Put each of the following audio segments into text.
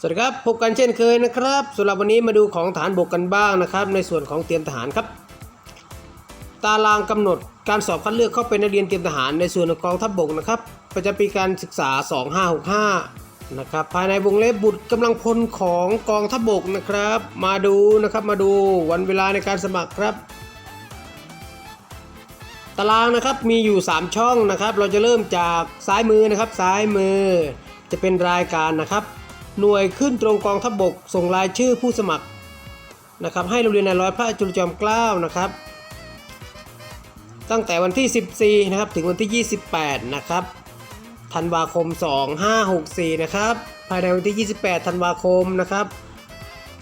สวัสดีครับพบกันเช่นเคยนะครับสำหรับวันนี้มาดูของฐานบกกันบ้างนะครับ ในส่วนของเตรียมทหารครับ ตารางกำหนดการสอบคัดเลือกเข้าเป็นนักเรียนเตรียมทหารในส่วนของกองทัพบกนะครับประจำปีการศึกษา 2565นะครับภายในวงเล็บบุตรกำลังพลของกองทัพบกนะครับ มาดูนะครับมาดูวันเวลาในการสมัครครับ ตารางนะครับมีอยู่ 3 ช่องนะครับ เราจะเริ่มจากซ้ายมือนะครับ ซ้ายมือจะเป็นรายการนะครับ หน่วยขึ้นตรงกองทัพบกส่งรายชื่อผู้สมัครนะครับให้โรงเรียนนายร้อยพระจุลจอมเกล้านะครับ ตั้งแต่วันที่ 14 นะครับ ถึงวันที่ 28 นะครับธันวาคม 2564 นะครับ ภายในวันที่ 28 ธันวาคมนะครับ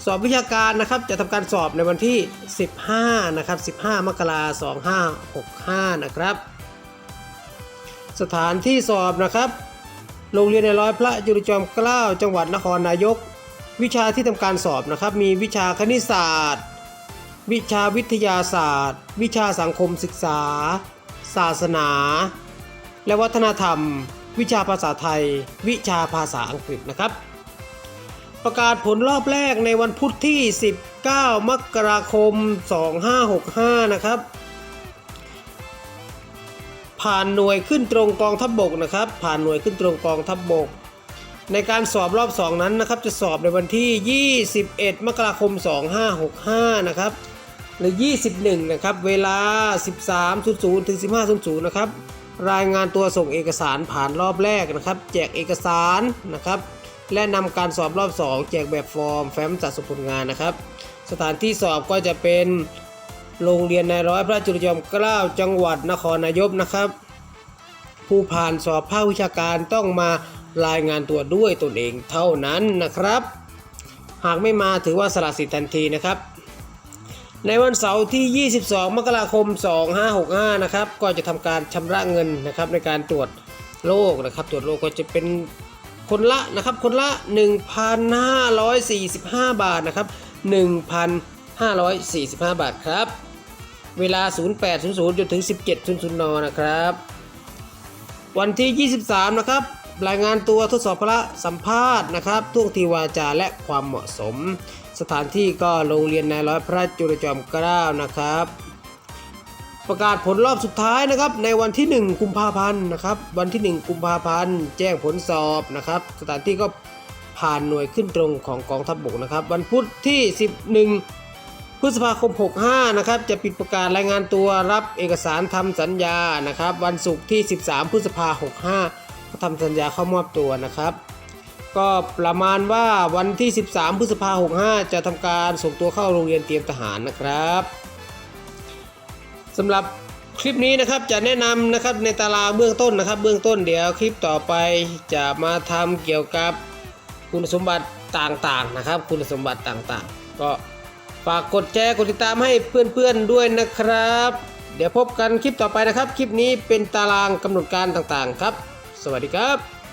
สอบวิชาการนะครับจะทำการสอบในวันที่ 15 นะครับ 15 มกราคม 2565 นะครับ สถานที่สอบนะครับ โรงเรียนในร้อยพระจุลจอมเกล้าจังหวัดนครนายก วิชาที่ทำการสอบนะครับ มีวิชาคณิตศาสตร์ วิชาวิทยาศาสตร์ วิชาสังคมศึกษา ศาสนา และวัฒนธรรม วิชาภาษาไทย วิชาภาษาอังกฤษนะครับ ประกาศผลรอบแรกในวันพุธที่ 19 มกราคม 2565 นะครับ ผ่านหน่วยขึ้นตรงกองทัพบบกนะครับ ผ่านหน่วยขึ้นตรงกองทัพบบก ในการสอบรอบ 2 นั้นนะครับ จะสอบในวันที่ 21 มกราคม 2565 นะครับ หรือ 21 นะครับ เวลา 13.00 ถึง 15.00 นะครับ รายงานตัวส่งเอกสารผ่านรอบแรกนะครับ แจกเอกสารนะครับ และนำการสอบรอบ 2 แจกแบบฟอร์ม แฟ้มจัดสมผลงานนะครับ สถานที่สอบก็จะเป็น โรงเรียนนายร้อยพระจุลจอมเกล้าจังหวัดนครนายกนะครับ ผู้ผ่านสอบภาควิชาการต้องมารายงานตัวด้วยตนเองเท่านั้นนะครับ หากไม่มาถือว่าสละสิทธิ์ทันทีนะครับ ในวันเสาร์ที่ 22 มกราคม 2565 นะครับ ก็จะทำการชำระเงินนะครับในการตรวจโรคนะครับ ตรวจโรคก็จะเป็นคนละนะครับ คนละ 1,545 บาทนะครับ1,000 545 บาทครับ เวลา 08.00จนถึง 17.00 น นะครับ วันที่ 23 นะครับ รายงานตัวทดสอบพละสัมภาษณ์นะครับท่วงทีวาจาและความเหมาะสม สถานที่ก็โรงเรียนนายร้อยพระจุลจอมเกล้านะครับ ประกาศผลรอบสุดท้ายนะครับ ในวันที่ 1 กุมภาพันธ์นะครับ วันที่ 1 กุมภาพันธ์ แจ้งผลสอบนะครับ สถานที่ก็ผ่านหน่วยขึ้นตรงของกองทัพบกนะครับ วันพุธที่ 11 พฤษภาคม 65 นะครับ จะปิดประกาศรายงานตัวรับเอกสารทำสัญญานะครับ วันศุกร์ที่ 13 พฤษภาคม 65ก็ทำสัญญาเข้ามอบตัวนะครับ ก็ประมาณว่าวันที่ 13 พฤษภาคม 65 จะทำการส่งตัวเข้าโรงเรียนเตรียมทหารนะครับสำหรับคลิปนี้นะครับจะแนะนำนะครับในตารางเบื้องต้นนะครับ เบื้องต้นเดี๋ยวคลิปต่อไปจะมาทำเกี่ยวกับคุณสมบัติต่างๆนะครับ คุณสมบัติต่างๆ ก็ ฝากกดแชร์กดติดตามให้เพื่อนๆด้วยนะครับ เดี๋ยวพบกันคลิปต่อไปนะครับ คลิปนี้เป็นตารางกำหนดการต่างๆครับ สวัสดีครับ